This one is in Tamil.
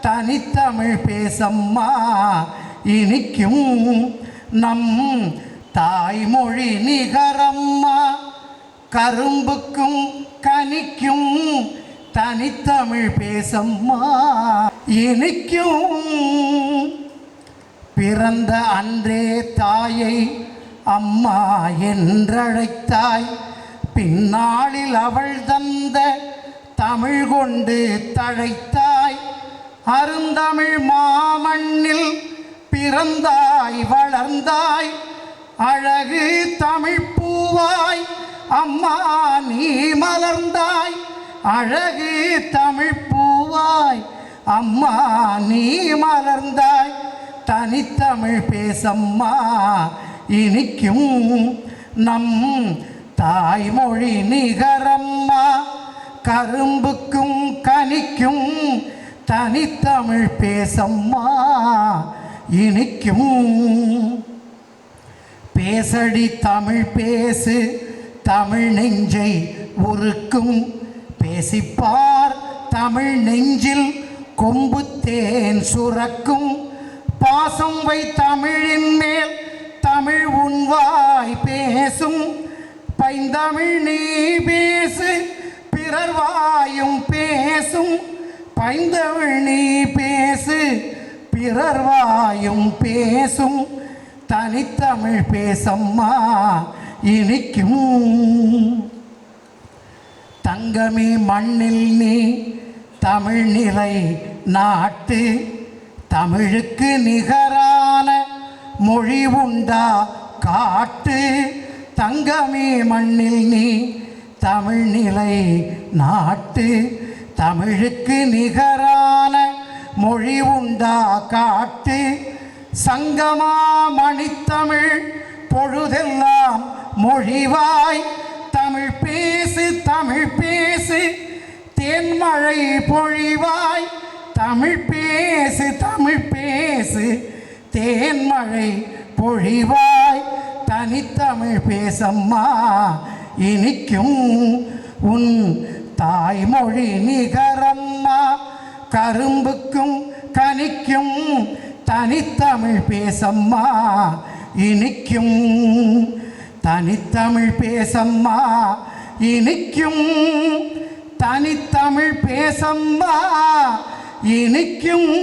தனித்தமிழ் பேசம்மா. இனிக்கும் நம் தாய்மொழி நிகரம்மா. கரும்புக்கும் கனிக்கும் தனித்தமிழ் பேசம்மா. இனிக்கும் பிறந்த அன்றே தாயை அம்மா என்றழைத்தாய். பின்னாளில் அவள் தந்த தமிழ் கொண்டு தழைத்தாய். அருந்தமிழ் மாமண்ணில் பிறந்தாய் வளர்ந்தாய் அழகு தமிழ் பூவாய் அம்மா நீ மலர்ந்தாய் அழகு தமிழ் பூவாய் அம்மா நீ மலர்ந்தாய். தனித்தமிழ் பேசம்மா இனிக்கும் நம் தாய்மொழி நிகரம்மா. கரும்புக்கும் கனிக்கும் தனித்தமிழ் பேசம்மா. இனிக்கும் பேசடி தமிழ் பேசு தமிழ் நெஞ்சை உருக்கும். பேசிப்பார் தமிழ் நெஞ்சில் கொம்பு தேன் சுரக்கும். பாசம் வை தமிழின் மேல் தமிழ் உன்வாய் பேசும். பைந்தமிழ் நீ பேசு பிறர் வாயும் பேசும். பைந்தமிழ் நீ பேசு பிறர் வாயும் பேசும் தனித்தமிழ் பேசம்மா இனிக்கும். தங்கமே மண்ணில் நீ தமிழ் நிலை நாட்டு தமிழுக்கு நிகரான மொழி உண்டா காட்டு. தங்கமே மண்ணில் நீ தமிழ் நிலை நாட்டு. தமிழுக்கு நிகரான மொழி உண்டா காட்டு. சங்கமா மணித்தமிழ் பொழுதெல்லாம் மொழிவாய். தமிழ் பேசு தமிழ் பேசு தேன்மழை பொழிவாய். தமிழ் பேசு தமிழ் பேசு தேன்மழை பொழிவாய். தனித்தமிழ் பேசம்மா இனிக்கும் உன் தாய்மொழி நிகரம்மா. கரும்புக்கும் கனிக்கும் தனித்தமிழ் பேசம்மா. இனிக்கும் தனித்தமிழ் பேசம்மா. இனிக்கும் தனித்தமிழ் பேசம்மா. இனிக்கும்